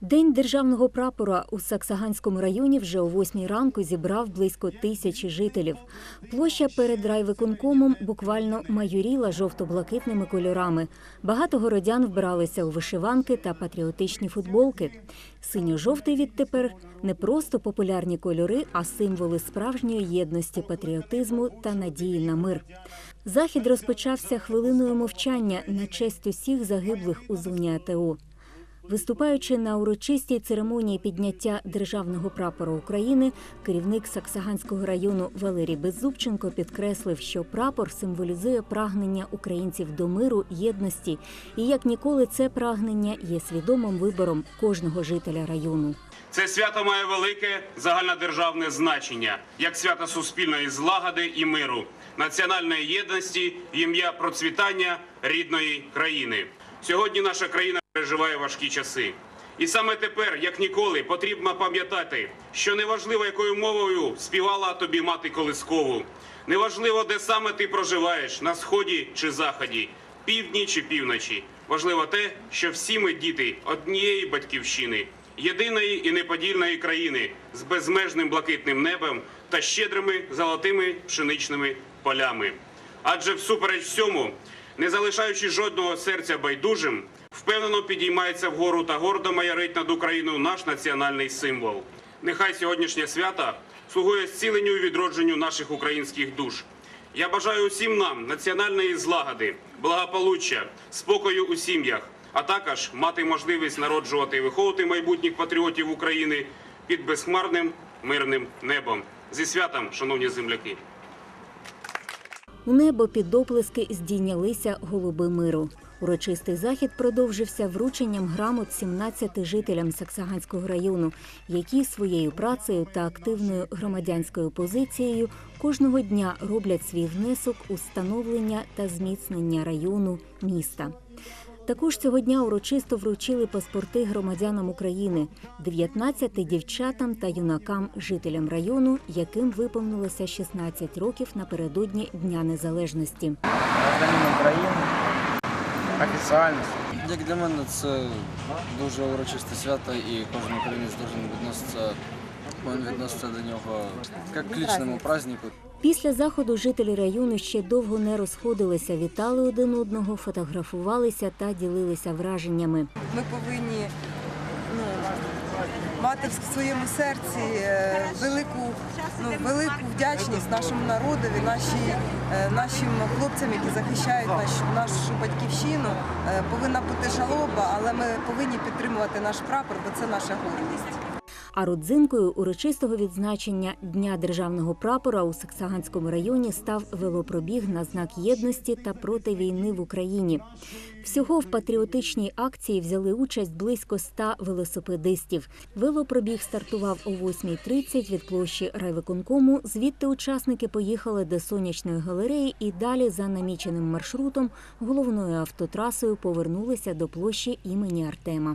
День державного прапора у Саксаганському районі вже о 8 ранку зібрав близько тисячі жителів. Площа перед райвиконкомом буквально майоріла жовто-блакитними кольорами. Багато городян вбиралися у вишиванки та патріотичні футболки. Синьо-жовтий відтепер не просто популярні кольори, а символи справжньої єдності, патріотизму та надії на мир. Захід розпочався хвилиною мовчання на честь усіх загиблих у зоні АТО. Виступаючи на урочистій церемонії підняття державного прапора України, керівник Саксаганського району Валерій Беззубченко підкреслив, що прапор символізує прагнення українців до миру, єдності, і як ніколи це прагнення є свідомим вибором кожного жителя району. Це свято має велике загальнодержавне значення, як свято суспільної злагоди і миру, національної єдності ім'я процвітання рідної країни. Сьогодні наша країна переживає важкі часи. І саме тепер, як ніколи, потрібно пам'ятати, що неважливо, якою мовою співала тобі мати колискову, неважливо, де саме ти проживаєш на сході чи заході, півдні чи півночі. Важливо те, що всі ми діти однієї батьківщини, єдиної і неподільної країни з безмежним блакитним небом та щедрими золотими пшеничними полями. Адже всупереч всьому, не залишаючи жодного серця байдужим, впевнено підіймається вгору та гордо маярить над Україною наш національний символ. Нехай сьогоднішнє свято слугує зціленню і відродженню наших українських душ. Я бажаю усім нам національної злагоди, благополуччя, спокою у сім'ях, а також мати можливість народжувати і виховувати майбутніх патріотів України під безхмарним мирним небом. Зі святом, шановні земляки! У небо під оплески здійнялися голуби миру. Урочистий захід продовжився врученням грамот 17 жителям Саксаганського району, які своєю працею та активною громадянською позицією кожного дня роблять свій внесок у становлення та зміцнення району міста. Також цього дня урочисто вручили паспорти громадянам України, 19 дівчатам та юнакам, жителям району, яким виповнилося 16 років напередодні Дня Незалежності. гражданин України офіціально. Як для мене це дуже урочисте свято і кожен українець повинен відноситися, повинен відноситися до нього як к лічному празднику. Після заходу жителі району ще довго не розходилися, вітали один одного, фотографувалися та ділилися враженнями. ми повинні ну, мати в своєму серці е, велику, ну, велику вдячність нашому народові, нашій, е, нашим хлопцям, які захищають наш, нашу батьківщину. Е, Повинна бути жалоба, але ми повинні підтримувати наш прапор, бо це наша гордість. А родзинкою урочистого відзначення Дня державного прапора у Саксаганському районі став велопробіг на знак єдності та проти війни в Україні. Всього в патріотичній акції взяли участь близько ста велосипедистів. Велопробіг стартував о 8.30 від площі райвиконкому. Звідти учасники поїхали до сонячної галереї і далі за наміченим маршрутом головною автотрасою повернулися до площі імені Артема.